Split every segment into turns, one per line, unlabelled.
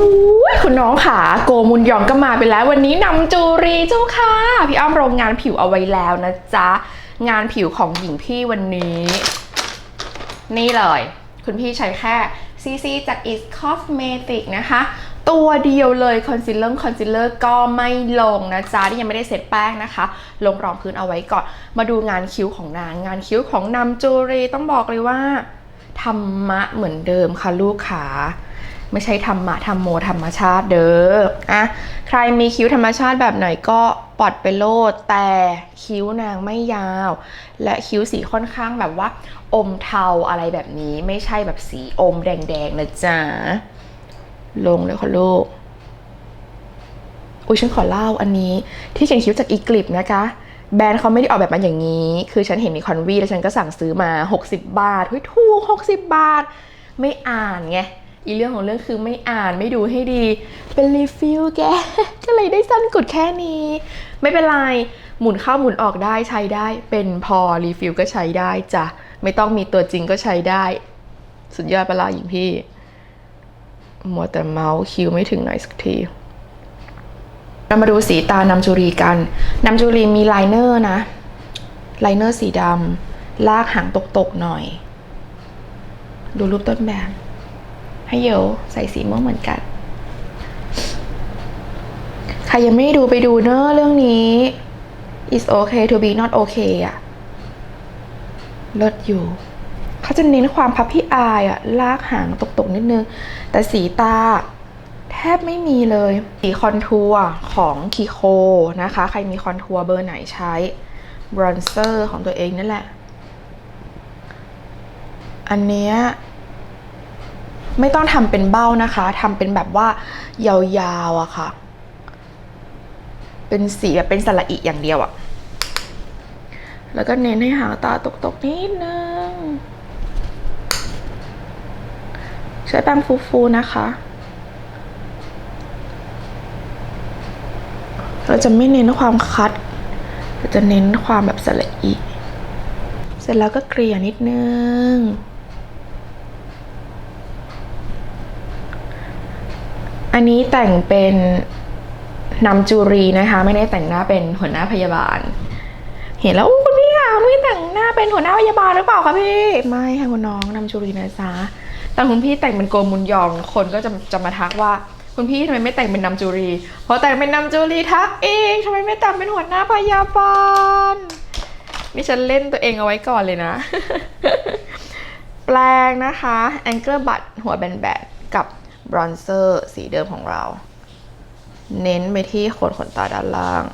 อุ้ยคุณน้องขาโกมุนยองก็มาไปแล้ว วันนี้นำจูรีเจ้าค่ะ พี่อ้อมโรงงานผิวเอาไว้แล้วนะจ๊ะ งานผิวของหญิงพี่วันนี้ นี่เลย คุณพี่ใช้แค่ CC จาก Is Cosmetic นะคะ ตัวเดียวเลยคอนซีลเลอร์คอนซีลเลอร์ก็ไม่ลงนะจ๊ะที่ยังไม่ได้เสร็จแป้งนะคะ ลงรองพื้นเอาไว้ก่อน มาดูงานคิ้วของนางงานคิ้วของนำจูรีต้องบอกเลยว่าธรรมะเหมือนเดิมค่ะลูกขา ไม่ใช่ธรรมะธรรมโมธรรมชาติเด้ออะใครมีคิ้วธรรมชาติแบบไหนก็ปลอดไปโลด แต่คิ้วนางไม่ยาว และคิ้วสีค่อนข้างแบบว่า อมเทาอะไรแบบนี้ไม่ใช่แบบสีอมแดงๆนะจ๊ะ ลงเลยค่ะลูกอุ้ยฉันขอเล่าอันนี้ที่เขียนคิ้วจากอีกลิปนะคะแบรนด์เขาไม่ได้ออกแบบมาอย่างนี้ คือฉันเห็นในคอนวีแล้วฉันก็สั่งซื้อมา 60 บาทเฮ้ยถูก 60 บาท ไม่อ่านไง อีเรื่องของเรื่องคือไม่อ่านไม่ดูให้ดี เป็นรีฟิลแก ก็เลยได้สั้นกุดแค่นี้ ไม่เป็นไร หมุนเข้าหมุนออกได้ใช้ได้ เป็นพอรีฟิลก็ใช้ได้จ้ะ ไม่ต้องมีตัวจริงก็ใช้ได้ สุดยอดปะล่ะหญิงพี่มัวแต่เมาส์คิวไม่ถึงหน่อยสักทีเรามาดูสีตานำจุรีกันนำจุรีมีไลเนอร์นะ ไลเนอร์สีดำลากหางตกๆหน่อย ดูรูปต้นแบบ ให้เยวใส่สีม่วงเหมือนกัน ใครยังไม่ได้ดูไปดูเนอะเรื่องนี้ is okay to be not okay อะเลิศอยู่ เขาจะเน้นความพับพี่อายอะลากหางตกๆนิดนึง แต่สีตาแทบไม่มีเลย สีคอนทัวร์ของคีโคนะคะ ใครมีคอนทัวร์เบอร์ไหนใช้บรอนเซอร์ของตัวเองนั่นแหละ อันเนี้ย ไม่ต้องทำเป็นเบ้านะคะทำเป็นแบบว่ายาวๆอะค่ะ เป็นสีแบบเป็นสระอิอย่างเดียวอะแล้วก็เน้นให้หางตาตกๆนิดนึงใช้แป้งฟูๆนะคะ เราจะไม่เน้นความคัดเราจะเน้นความแบบสละอีเสร็จแล้วก็เกลี่ยนิดนึง อันนี้แต่งเป็นนำจูรีนะคะ ไม่ได้แต่งหน้าเป็นหัวหน้าพยาบาล เห็นแล้วคุณพี่ค่ะคุณพี่แต่งหน้าเป็นหัวหน้าพยาบาลหรือเปล่าคะพี่ ไม่ค่ะคุณน้องนำจูรีนะจ๊ะแต่คุณพี่แต่งเป็นโกมุนยองคนก็จะจะมาทักว่าคุณพี่ทำไมไม่แต่งเป็นนำจูรีพอแต่งเป็นนำจูรีทักเองทำไมไม่แต่งเป็นหัวหน้าพยาบาลนี่ฉันเล่นตัวเองเอาไว้ก่อนเลยนะ แปลงนะคะ Anchor Butt หัวแบนๆกับ บรอนเซอร์สีเดิมของเรา เน้นไปที่ขนขนตาด้านล่าง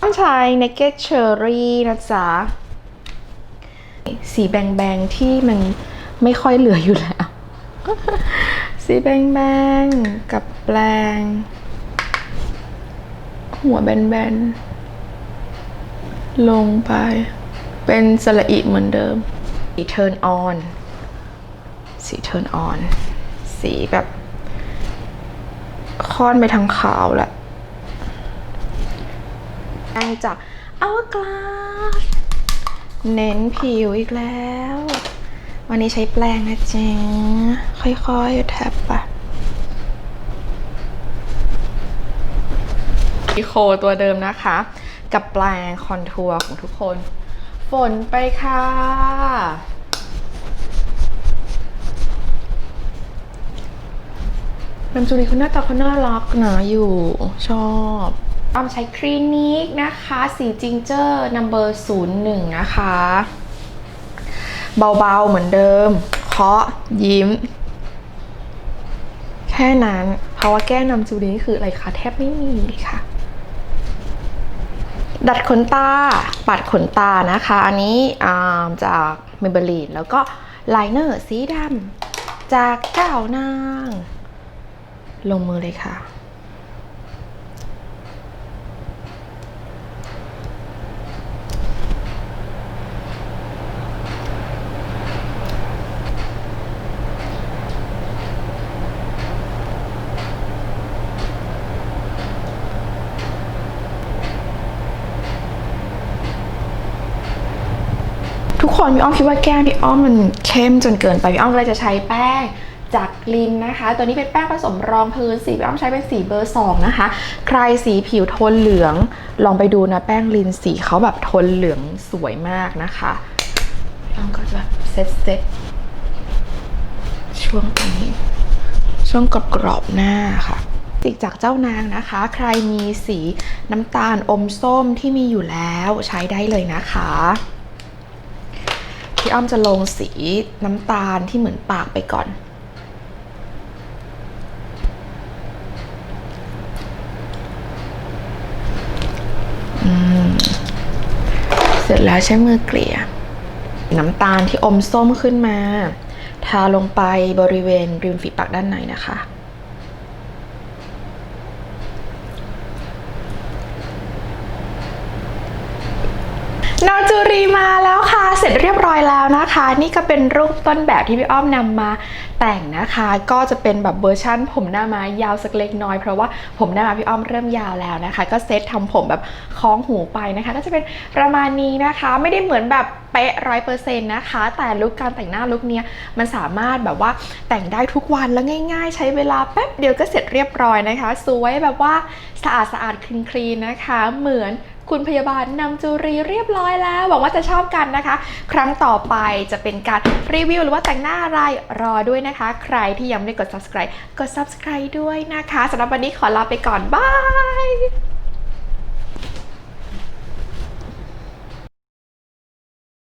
ต้องใช้ Naked Cherry นะจ๊ะ สีแบงๆที่มันไม่ค่อยเหลืออยู่แล้ว สีแบงๆกับแปลง หัวแบนๆ ลงไป เป็นสระอิเหมือนเดิม สี turn on สี turn on สีแบบค่อนไปทางขาวแหละแปรงจาก Hourglass เน้นผิวอีกแล้ว วันนี้ใช้แปรงนะจ๊ะค่อยๆแทบปะีโคตัวเดิมนะคะ กับแปรงคอนทัวร์ของทุกคน ฝนไปค่ะ น้ำจูรีเขาหน้าตาเขาน่ารักนะอยู่ชอบอ้อมใช้คลินิกนะคะ สีจิงเจอร์นัมเบอร์ศูนย์หนึ่งนะคะ เบาๆเหมือนเดิม เคาะยิ้ม แค่นั้น เพราะว่าแก้นำจูรีนี่คืออะไรคะแทบไม่มีค่ะ ดัดขนตา ปัดขนตานะคะ อันนี้าจากเมเบลีนแล้วก็ไลเนอร์สีดำจากเก้านาง ลงมือเลยค่ะ ทุกคนพี่อ้อมคิดว่าแก้มพี่อ้อมมันเข้มจนเกินไปพี่อ้อมก็เลยจะใช้แป้ง จากลินนะคะ ตัวนี้เป็นแป้งผสมรองพื้นสีอ้อมใช้เป็นสีเบอร์ 2 นะคะ ใครสีผิวโทนเหลือง ลองไปดูนะแป้งลินสีเขาแบบโทนเหลืองสวยมากนะคะพี่อ้อมก็จะแบบเซ็ตเซ็ตช่วงตรงนี้ ช่วงกรอบกรอบหน้าค่ะติกจากเจ้านางนะคะ ใครมีสีน้ำตาลอมส้มที่มีอยู่แล้วใช้ได้เลยนะคะพี่อ้อมจะลงสีน้ำตาลที่เหมือนปากไปก่อน เสร็จแล้วใช้มือเกลี่ย น้ำตาลที่อมส้มขึ้นมา ทาลงไปบริเวณริมฝีปากด้านในนะคะน้องจูรีมาแล้ว เสร็จเรียบร้อยแล้วนะคะ นี่ก็เป็นรูปต้นแบบที่พี่อ้อมนำมาแต่งนะคะ ก็จะเป็นแบบเวอร์ชั่น ผมหน้าม้ายาวสักเล็กน้อยเพราะว่าผมหน้าม้าพี่อ้อมเริ่มยาวแล้วนะคะ ก็เซตทำผมแบบคล้องหูไปนะคะ ก็จะเป็นประมาณนี้นะคะ ไม่ได้เหมือนแบบเป๊ะร้อยเปอร์เซ็นต์นะคะ แต่ลุคการแต่งหน้าลุคเนี้ยมันสามารถแบบว่าแต่งได้ทุกวันแล้วง่าย ๆ ใช้เวลาแป๊บเดียวก็เสร็จเรียบร้อยนะคะ สวยแบบว่าสะอาดสะอาดคลีนคลีนนะคะ เหมือน คุณพยาบาลนำจูรีเรียบร้อยแล้ว หวังว่าจะชอบกันนะคะ ครั้งต่อไปจะเป็นการรีวิว หรือว่าแต่งหน้าอะไรรอด้วยนะคะ ใครที่ยังไม่ได้กด subscribe กด subscribe ด้วยนะคะสำหรับวันนี้ขอลาไปก่อนบาย